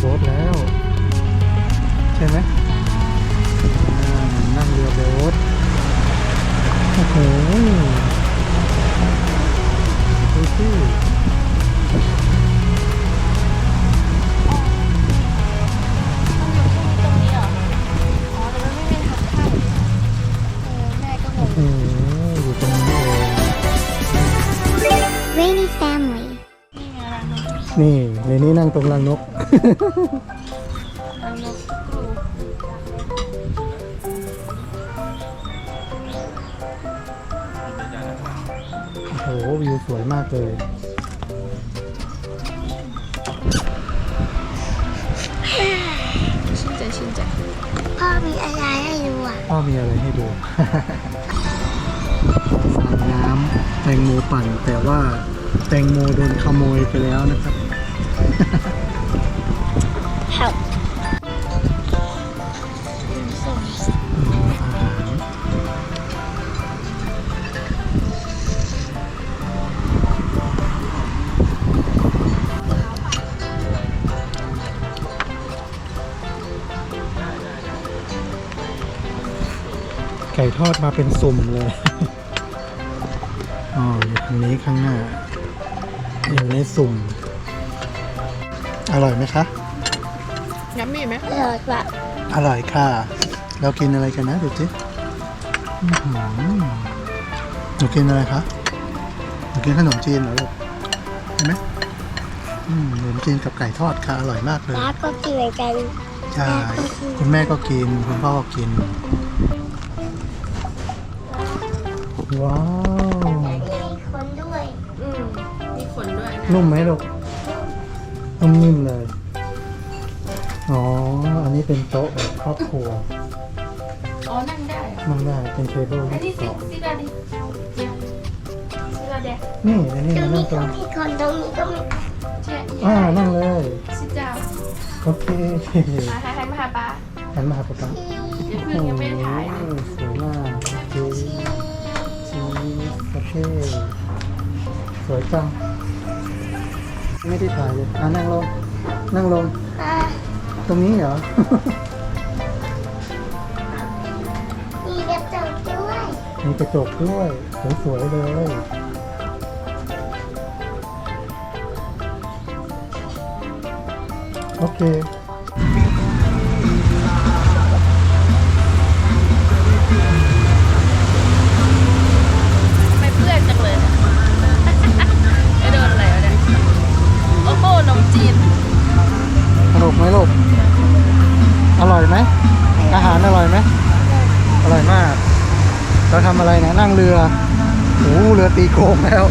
โบ๊ทแล้ว ใช่ไหมอ่านั่งเรือโบ๊ทโอ้โหดูสิตรงนี้เหรออ๋อแต่มันไม่มีทางเข้าเออแม่ก็งโอ้งโหอยู่ตรงนี้เอง Rainy family. นี่ไงรังนกนี่ในนี้นั่งตรงรังนกรังนกกรูโอ้โหวิวสวยมากเลย ชื่นใจชื่นใจพ่อมีอะไรให้ดูอะพ่อมีอะไรให้ดูสระน้ำแตงโมปั่นแต่ว่าแตงโมโดนขโมยไปแล้วนะครับ Help. ไก่ทอดมาเป็นสุ่มเลย อ๋ออยู่ทางนี้ข้างหน้าอยู่ในสุ่ม อร่อยไหมคะ ยัมมี่ไหมอร่อยกว่าอร่อยค่ะ เรากินอะไรกันนะดูสิอื้อหือหนูกินอะไรคะ หนูกินขนมจีนเหรอลูกเห็นไหมอืมขนมจีนกับไก่ทอดค่ะอร่อยมากเลยป้าก็กินเหมือนกัน ใช่ คุณแม่ก็กิน คุณพ่อก็กิน ว้าว มีคนด้วย อืมมีขนด้วยนะ นุ่มไหมลูก นุ่มนิ่มเลย อ๋อ อันนี้เป็นโต๊ะแบบครอบครัว อ๋อ นั่งได้เหรอนั่งได้ เป็นเทเบิลอันนี้สิสองสิบาดิสิบาเดะนี่ อันนี้ตรงนั่นี้งตรก็งมีคนตรงนี้ก็มีเช่อ่า นั่งเลย สิจ้าโอเคมาหาใครมาหาป้าหันมาหาป๊าป๊าเดี๋ยวเพิ่งยังไม่ได้ถ่ายโอ้โหสวยมากชีสชีสโอเคสวยจัง ไม่ได้ถ่ายเลยอะนั่งลง นั่งลงอ่าตรงนี้เหรอ มีกระจกด้วยมีกระจกด้วยสวยๆเลยโอเค ทำอะไรนะ นั่งเรือโอ้เรือตีโค้งแล้ว